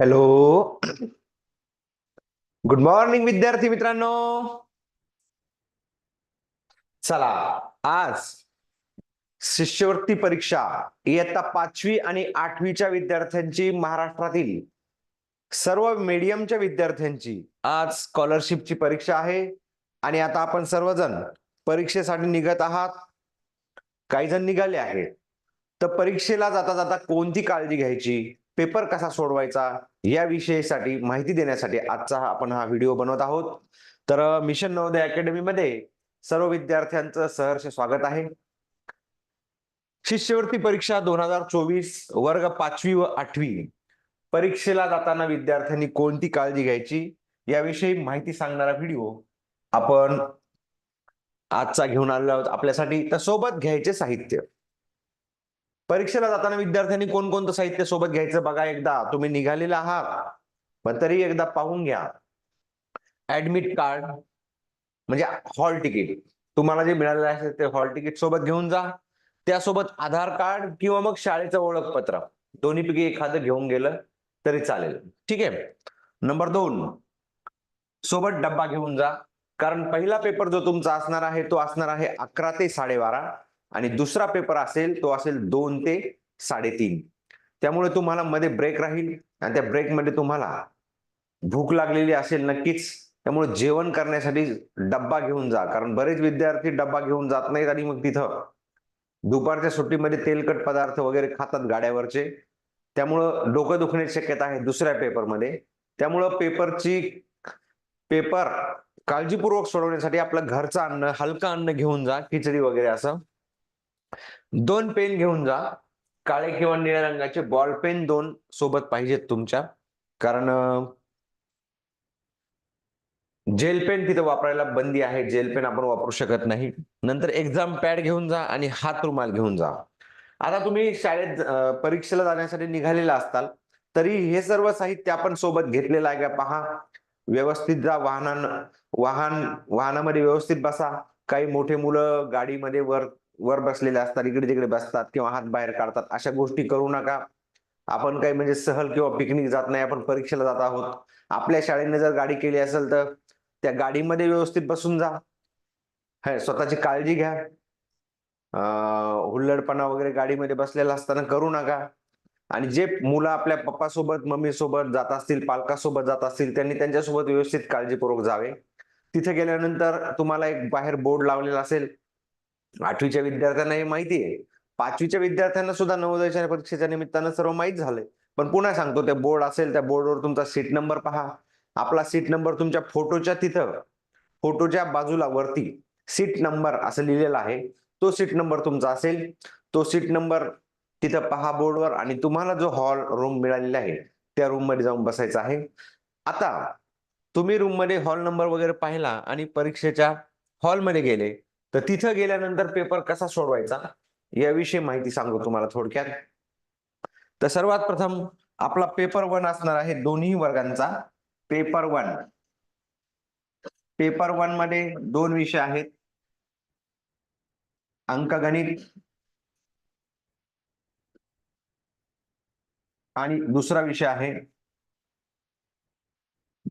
Hello. Good morning विद्यार्थी मित्रांनो. चला आज शिष्यवृत्ती परीक्षा इयत्ता पाचवी आणि आठवीच्या विद्यार्थ्यांची महाराष्ट्रातील सर्व मीडियमच्या विद्यार्थ्यांची आज स्कॉलरशिपची परीक्षा आहे. आणि आता आपण सर्वजण परीक्षेसाठी निघत आहात. काही जण निघाले आहेत. तर परीक्षेला जाता जाता कोणती काळजी घ्यायची? पेपर कसा सोडवायचा या विषयासाठी माहिती देण्यासाठी आजचा आपण हा व्हिडिओ बनवत आहोत. तर मिशन नवोदय अकॅडमीमध्ये सर्व विद्यार्थ्यांचं सहर्ष स्वागत आहे. शिष्यवृत्ती परीक्षा दोन हजार चोवीस वर्ग पाचवी व आठवी परीक्षेला जाताना विद्यार्थ्यांनी कोणती काळजी घ्यायची याविषयी माहिती सांगणारा व्हिडिओ आपण आजचा घेऊन आलेलो आहोत आपल्यासाठी. तर सोबत घ्यायचे साहित्य. परीक्षेला जाताना विद्यार्थ्यांनी कोणकोणतं साहित्य सोबत घ्यायचं बघा एकदा. तुम्ही निघालेला आहात. पण तरी एकदा पाहून घ्या. ऍडमिट कार्ड म्हणजे हॉल तिकीट तुम्हाला जे मिळालेलं असेल ते हॉल तिकीट सोबत घेऊन जा. त्यासोबत आधार कार्ड किंवा मग शाळेचं ओळखपत्र. दोन्हीपैकी एखादं घेऊन गेलं तरी चालेल. ठीक आहे? नंबर दोन. सोबत डब्बा घेऊन जा. कारण पहिला पेपर जो तुमचा असणार आहे तो असणार आहे अकरा ते साडेबारा. आणि दुसरा पेपर असेल तो असेल दोन ते साडेतीन. त्यामुळे तुम्हाला मध्ये ब्रेक राहील आणि त्या ब्रेकमध्ये तुम्हाला भूक लागलेली असेल नक्कीच त्यामुळे जेवण करण्यासाठी डब्बा घेऊन जा. कारण बरेच विद्यार्थी डब्बा घेऊन जात नाहीत आणि मग तिथं दुपारच्या सुट्टीमध्ये तेलकट पदार्थ वगैरे खातात गाड्यावरचे. त्यामुळं डोकं दुखण्याची शक्यता आहे दुसऱ्या पेपरमध्ये. त्यामुळं पेपरची पेपर काळजीपूर्वक सोडवण्यासाठी आपलं घरचं अन्न हलकं अन्न घेऊन जा खिचडी वगैरे असं. दोन पेन घेऊन जा. काळे किंवा निळ्या रंगाचे बॉल पेन दोन सोबत पाहिजेत तुमच्या. कारण जेल पेन तिथं वापरायला बंदी आहे. जेल पेन आपण वापरू शकत नाही. नंतर एक्झाम पॅड घेऊन जा आणि हात रुमाल घेऊन जा. आता तुम्ही शाळेत परीक्षेला जाण्यासाठी निघालेला असताल तरी हे सर्व साहित्य आपण सोबत घेतलेलं आहे का? पहा. व्यवस्थित जा वाहनान वाहन वाहनामध्ये व्यवस्थित बसा. काही मोठे मुलं गाडीमध्ये वर वर बसलेले असतात इकडे तिकडे बसतात किंवा हात बाहेर काढतात अशा गोष्टी करू नका. आपण काही म्हणजे सहल किंवा पिकनिक जात नाही आपण परीक्षेला जात आहोत. आपल्या शाळेने जर गाडी केली असेल तर त्या गाडीमध्ये व्यवस्थित बसून जा. स्वतःची काळजी घ्या. हुल्लडपणा वगैरे गाडीमध्ये बसलेला असताना करू नका. आणि जे मुलं आपल्या पप्पा सोबत मम्मी सोबत जात असतील पालकासोबत जात असतील त्यांनी त्यांच्यासोबत व्यवस्थित काळजीपूर्वक जावे. तिथे गेल्यानंतर तुम्हाला एक बाहेर बोर्ड लावलेला असेल आठवीच्या विद्यार्थ्यांना हे माहिती आहे. पाचवीच्या विद्यार्थ्यांना सुद्धा नवोदयाच्या परीक्षेच्या निमित्तानं सर्व माहीत झालंय. पण पुन्हा सांगतो त्या बोर्ड असेल त्या बोर्डवर तुमचा सीट नंबर पहा. आपला सीट नंबर तुमच्या फोटोच्या तिथं फोटोच्या बाजूला वरती सीट नंबर असं लिहिलेला आहे. तो सीट नंबर तुमचा असेल. तो सीट नंबर तिथं पहा बोर्डवर आणि तुम्हाला जो हॉल रूम मिळालेला आहे त्या रूममध्ये जाऊन बसायचा आहे. आता तुम्ही रूममध्ये हॉल नंबर वगैरे पाहिला आणि परीक्षेच्या हॉलमध्ये गेले. तर तिथं गेल्यानंतर पेपर कसा सोडवायचा याविषयी माहिती सांगतो तुम्हाला थोडक्यात. तर सर्वात प्रथम आपला पेपर वन असणार आहे दोन्ही वर्गांचा. पेपर वन पेपर वनमध्ये दोन विषय आहेत. अंकगणित आणि दुसरा विषय आहे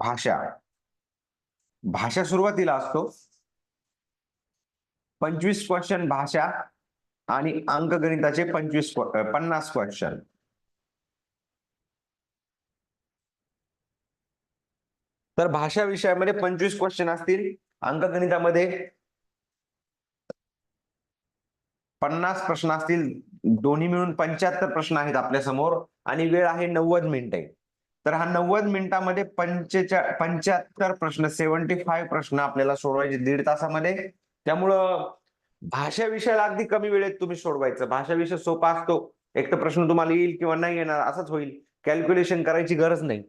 भाषा. भाषा सुरुवातीला असतो. पंचवीस क्वेश्चन भाषा आणि अंकगणिताचे पंचवीस पन्नास क्वेश्चन. तर भाषा विषयामध्ये पंचवीस क्वेश्चन असतील. अंकगणितामध्ये पन्नास प्रश्न असतील. दोन्ही मिळून पंच्याहत्तर प्रश्न आहेत आपल्यासमोर आणि वेळ आहे नव्वद मिनिटे. तर हा नव्वद मिनिटामध्ये पंचेचा पंच्याहत्तर प्रश्न सेव्हन्टी फाईव्ह प्रश्न आपल्याला सोडवायचे दीड तासामध्ये. त्यामुळं भाषा विषयाला अगदी कमी वेळेत तुम्ही सोडवायचं. भाषा विषय सोपा असतो. एक तर प्रश्न तुम्हाला येईल किंवा नाही येणार असंच होईल. कॅल्क्युलेशन करायची गरज नाही.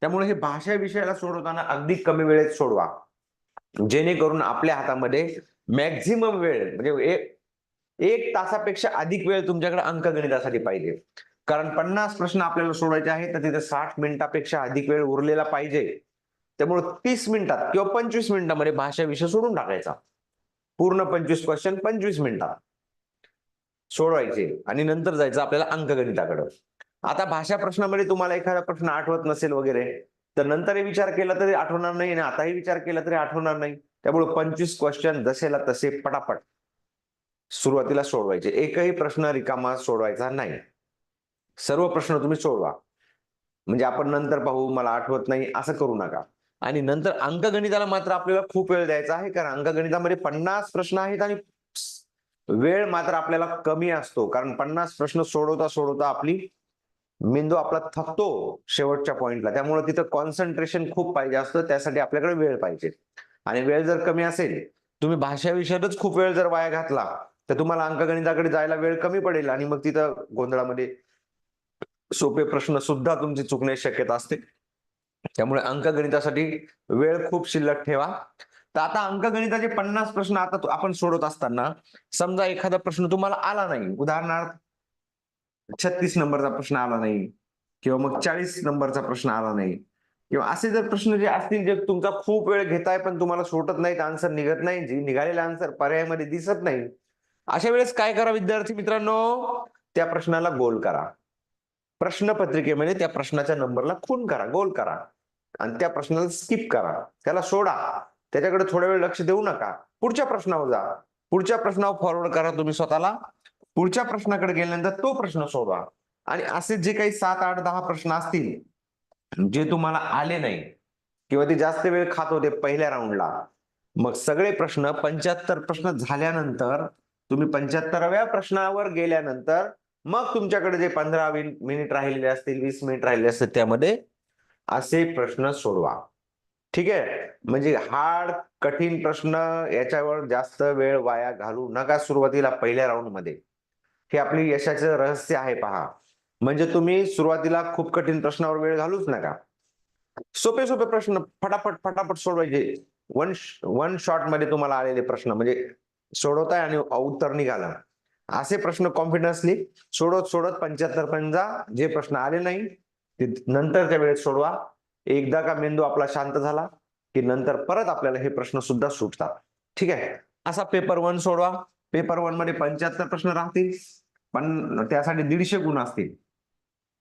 त्यामुळे हे भाषा विषयाला सोडवताना अगदी कमी वेळेत सोडवा. जेणेकरून आपल्या हातामध्ये मॅक्झिमम वेळ म्हणजे एक एक तासापेक्षा अधिक वेळ तुमच्याकडे अंकगणितासाठी पाहिजे. कारण पन्नास प्रश्न आपल्याला सोडवायचे आहेत तर तिथे साठ मिनिटापेक्षा अधिक वेळ उरलेला पाहिजे. त्यामुळे तीस मिनिटात किंवा पंचवीस मिनिटामध्ये भाषा विषय सोडून टाकायचा. पूर्ण पंचवीस क्वेश्चन पंचवीस मिनिटात. सोडवायचे आणि नंतर जायचं आपल्याला अंकगणिताकडं. आता भाषा प्रश्नामध्ये तुम्हाला एखादा प्रश्न आठवत नसेल वगैरे तर नंतरही विचार केला तरी आठवणार नाही आणि आताही विचार केला तरी आठवणार नाही. त्यामुळे पंचवीस क्वेश्चन जसेला तसे पटापट सुरुवातीला सोडवायचे. एकही प्रश्न रिकामा सोडवायचा नाही. सर्व प्रश्न तुम्ही सोडवा. म्हणजे आपण नंतर पाहू मला आठवत नाही असं करू नका. आणि नंतर अंकगणिताला मात्र आपल्याला खूप वेळ द्यायचा आहे कारण अंकगणितामध्ये पन्नास प्रश्न आहेत आणि वेळ मात्र आपल्याला कमी असतो. कारण पन्नास प्रश्न सोडवता सोडवता आपली मेंदू आपला थकतो शेवटच्या पॉइंटला त्यामुळे तिथं कॉन्सन्ट्रेशन खूप पाहिजे असतं त्यासाठी आपल्याकडे वेळ पाहिजे. आणि वेळ जर कमी असेल तुम्ही भाषा विषयातच खूप वेळ जर वाया घातला तर तुम्हाला अंकगणिताकडे जायला वेळ कमी पडेल आणि मग तिथं गोंधळामध्ये सोपे प्रश्न सुद्धा तुमची चुकण्याची शक्यता असते. त्यामुळे अंकगणितासाठी वेळ खूप शिल्लक ठेवा. तर आता अंकगणिताचे पन्नास प्रश्न आता आपण सोडवत असताना समजा एखादा प्रश्न तुम्हाला आला नाही उदाहरणार्थ छत्तीस नंबरचा प्रश्न आला नाही किंवा मग चाळीस नंबरचा प्रश्न आला नाही किंवा असे जर प्रश्न जे असतील जे तुमचा खूप वेळ घेताय पण तुम्हाला सुटत नाहीत आन्सर निघत नाही जी निघालेला आन्सर पर्यायामध्ये दिसत नाही अशा वेळेस काय करा विद्यार्थी मित्रांनो? त्या प्रश्नाला गोल करा. प्रश्नपत्रिकेमध्ये म्हणजे त्या प्रश्नाच्या नंबरला खून करा गोल करा. आणि त्या प्रश्नाला स्किप करा. त्याला सोडा. त्याच्याकडे थोडा वेळ लक्ष देऊ नका. पुढच्या प्रश्नावर जा. पुढच्या प्रश्नावर फॉरवर्ड करा तुम्ही स्वतःला. पुढच्या प्रश्नाकडे गेल्यानंतर तो प्रश्न सोडवा. आणि असे जे काही सात आठ दहा प्रश्न असतील जे तुम्हाला आले नाही किंवा ते जास्त वेळ खात होते पहिल्या राऊंडला मग सगळे प्रश्न पंच्याहत्तर प्रश्न झाल्यानंतर तुम्ही पंच्याहत्तराव्या प्रश्नावर गेल्यानंतर मग तुमच्याकडे जे पंधरा मिनिट राहिलेले असतील वीस मिनिट राहिलेले असतील त्यामध्ये असे प्रश्न सोडवा. ठीक? आहे म्हणजे हार्ड कठीण प्रश्न याच्यावर जास्त वेळ वाया घालू नका सुरुवातीला पहिल्या राऊंडमध्ये. हे आपली यशाचं रहस्य आहे पहा. म्हणजे तुम्ही सुरुवातीला खूप कठीण प्रश्नावर वेळ घालूच नका. सोपे सोपे प्रश्न फटाफट फटाफट सोडवायचे. वन वन शॉटमध्ये तुम्हाला आलेले प्रश्न म्हणजे सोडवताय आणि उत्तर निघालं. असे प्रश्न कॉन्फिडन्सली सोडत सोडत पंच्याहत्तर पंजा जा जे प्रश्न आले नाही ते नंतरच्या वेळेत सोडवा. एकदा का मेंदू आपला शांत झाला की नंतर परत आपल्याला हे प्रश्न सुद्धा सुटतात. ठीक आहे? असा पेपर वन सोडवा. पेपर वनमध्ये पंच्याहत्तर प्रश्न राहतील पण त्यासाठी दीडशे गुण असतील.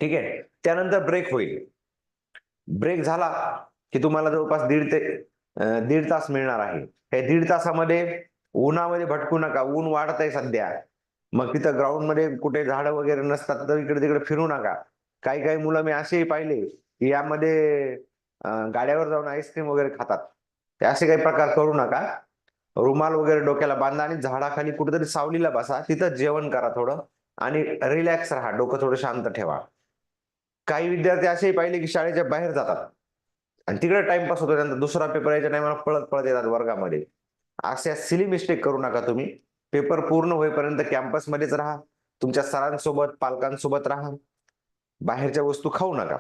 ठीक आहे? त्यानंतर ब्रेक होईल. ब्रेक झाला की तुम्हाला जवळपास दीड ते दीड तास मिळणार आहे. हे दीड तासामध्ये उन्हामध्ये भटकू नका. ऊन वाढत आहे सध्या. मग तिथं ग्राउंडमध्ये कुठे झाडं वगैरे नसतात तर इकडे तिकडे फिरू नका. काही काही मुलं मी असेही पाहिले की यामध्ये गाड्यावर जाऊन आईस्क्रीम वगैरे खातात. ते असे काही प्रकार करू नका. रुमाल वगैरे डोक्याला बांधा आणि झाडाखाली कुठेतरी सावलीला बसा. तिथं जेवण करा थोडं आणि रिलॅक्स राहा. डोकं थोडं शांत ठेवा. काही विद्यार्थी असेही पाहिले की शाळेच्या बाहेर जातात. आणि तिकडे टाइमपास होतो त्यांचा दुसरा पेपर याच्या टायमाला पळत पळत येतात वर्गामध्ये. अशा सिली मिस्टेक करू नका तुम्ही. पेपर पूर्ण होईपर्यंत कॅम्पसमध्येच राहा. तुमच्या सरांसोबत पालकांसोबत राहा. बाहेरच्या वस्तू खाऊ नका.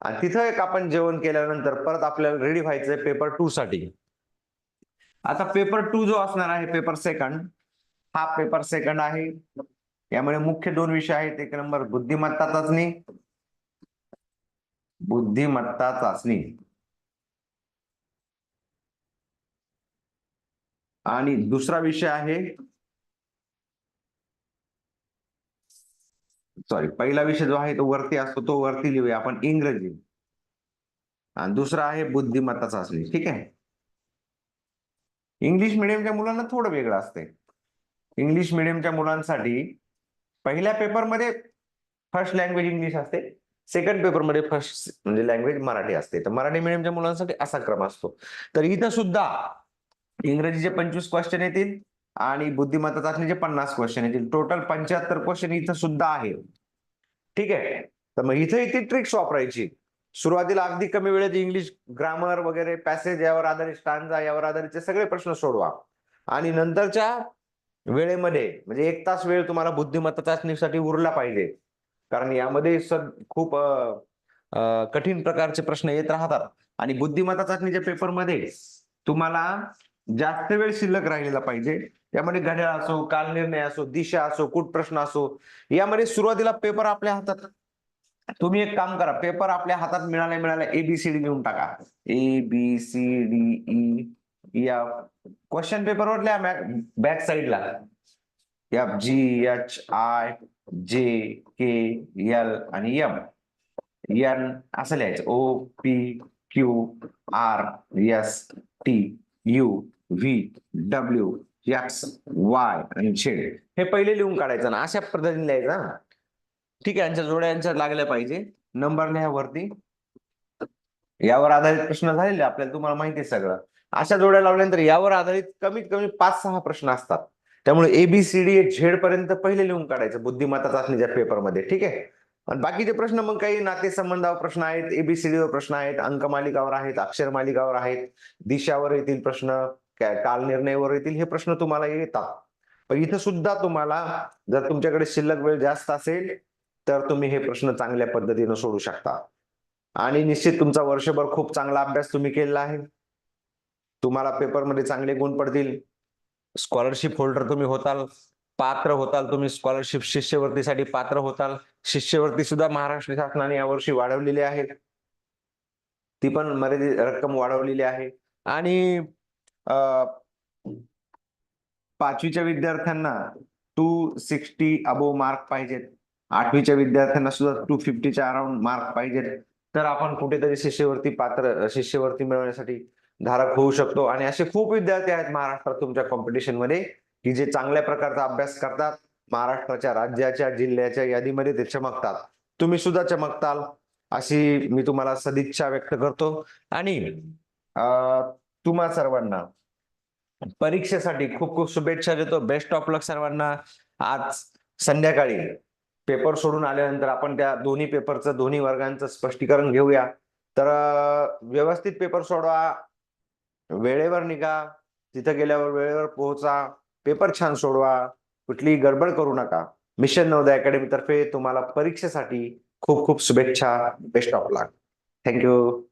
आणि तिथं एक आपण जेवण केल्यानंतर परत आपल्याला रेडी व्हायचंय पेपर टू साठी. आता पेपर टू जो असणार आहे पेपर सेकंड हा पेपर सेकंड आहे. यामध्ये मुख्य दोन विषय आहेत. एक नंबर बुद्धिमत्ता चाचणी. बुद्धिमत्ता चाचणी. आणि दुसरा विषय आहे सॉरी पहिला विषय जो आहे तो वरती असतो तो वरती लिहूया आपण इंग्रजी. आणि दुसरा आहे बुद्धिमत्ता चाचणी ठीक आहे? इंग्लिश मिडियमच्या मुलांना थोडं वेगळं असते इंग्लिश मिडियमच्या मुलांसाठी पहिल्या पेपरमध्ये फर्स्ट लँग्वेज इंग्लिश असते. सेकंड पेपरमध्ये फर्स्ट म्हणजे लँग्वेज मराठी असते. तर मराठी मिडियमच्या मुलांसाठी असा क्रम असतो. तर इथं सुद्धा इंग्रजीचे पंचवीस क्वेश्चन येतील आणि बुद्धिमत्ता चाचणीचे पन्नास क्वेश्चन येतील. टोटल पंच्याहत्तर क्वेश्चन इथं सुद्धा आहे. ठीक आहे. तर मग इथं ती ट्रिक्स वापरायची. सुरुवातीला अगदी कमी वेळेत इंग्लिश ग्रामर वगैरे पॅसेज यावर आधारित स्टांजा यावर आधारितचे सगळे प्रश्न सोडवा. आणि नंतरच्या वेळेमध्ये म्हणजे एक तास वेळ तुम्हाला बुद्धिमत्ता चाचणीसाठी उरला पाहिजे. कारण यामध्ये सद खूप कठीण प्रकारचे प्रश्न येत राहतात. आणि बुद्धिमत्ता चाचणीच्या पेपरमध्ये तुम्हाला जास्त वेळ शिल्लक राहिलेला पाहिजे. त्यामध्ये घड्याळ असो काल निर्णय असो दिशा असो कुठ प्रश्न असो यामध्ये सुरुवातीला पेपर आपल्या हातात. तुम्ही एक काम करा पेपर आपल्या हातात मिळाल्या मिळाल्या एबीसीडी लिहून टाका. A B C D E या क्वेश्चन पेपरवर लिहा बॅक साईडला F G H I J K L आणि एम एन असं लिहायचं. O P Q R S T U V W X Y आणि झेड हे पहिले लिहून काढायचं ना. अशा पद्धतीने लिहायचं ना ठीक आहे यांच्या जोड्या यांच्या लागल्या पाहिजे. नंबर लिहावरती यावर आधारित प्रश्न झालेले आपल्याला तुम्हाला माहिती आहे सगळं. अशा जोड्या लावल्यानंतर यावर आधारित कमीत कमी पाच सहा प्रश्न असतात. त्यामुळे एबीसीडी झेड e, पर्यंत पहिले लिहून काढायचं बुद्धिमत्ता चाचणीच्या पेपरमध्ये ठीक आहे? आणि बाकीचे प्रश्न मग काही नातेसंबंधावर प्रश्न आहेत एबीसीडीवर प्रश्न आहेत अंकमालिकावर आहेत अक्षर मालिकावर आहेत दिशावर येतील प्रश्न काल निर्णयावर येतील हे प्रश्न तुम्हाला येतात. पण इथं सुद्धा तुम्हाला जर तुमच्याकडे शिल्लक वेळ जास्त असेल तर तुम्ही हे प्रश्न चांगल्या पद्धतीनं सोडू शकता. आणि निश्चित तुमचा वर्षभर खूप चांगला अभ्यास तुम्ही केलेला आहे. तुम्हाला पेपरमध्ये चांगले गुण पडतील. स्कॉलरशिप होल्डर तुम्ही होताल. पात्र होताल तुम्ही. स्कॉलरशिप शिष्यवृत्तीसाठी पात्र होताल. शिष्यवृत्ती सुद्धा महाराष्ट्र शासनाने यावर्षी वाढवलेली आहे. ती पण मर्यादित रक्कम वाढवलेली आहे. आणि पाचवीच्या विद्यार्थ्यांना टू सिक्स्टी अबोव मार्क पाहिजेत. आठवीच्या विद्यार्थ्यांना सुद्धा टू फिफ्टीच्या अराउंड मार्क पाहिजेत. तर आपण कुठेतरी शिष्यवृत्ती पात्र शिष्यवृत्ती मिळवण्यासाठी धारक होऊ शकतो. आणि असे खूप विद्यार्थी आहेत महाराष्ट्रात तुमच्या कॉम्पिटिशनमध्ये की जे चांगल्या प्रकारचा अभ्यास करतात महाराष्ट्राच्या राज्याच्या जिल्ह्याच्या यादीमध्ये ते चमकतात. तुम्ही सुद्धा चमकताल अशी मी तुम्हाला सदिच्छा व्यक्त करतो. आणि तुम्हा सर्वांना परीक्षेसाठी खूप खूप शुभेच्छा देतो. बेस्ट ऑफ लक सर्वांना. आज संध्याकाळी पेपर सोडून आल्यानंतर आपण त्या दोन्ही पेपरचं दोन्ही वर्गांचं स्पष्टीकरण घेऊया. तर व्यवस्थित पेपर सोडवा. वेळेवर निघा. तिथं गेल्यावर वेळेवर पोहोचा. पेपर छान सोडवा. कुठलीही गडबड करू नका. मिशन नवोदय अकॅडमीतर्फे तुम्हाला परीक्षेसाठी खूप खूप शुभेच्छा. Best of luck thank you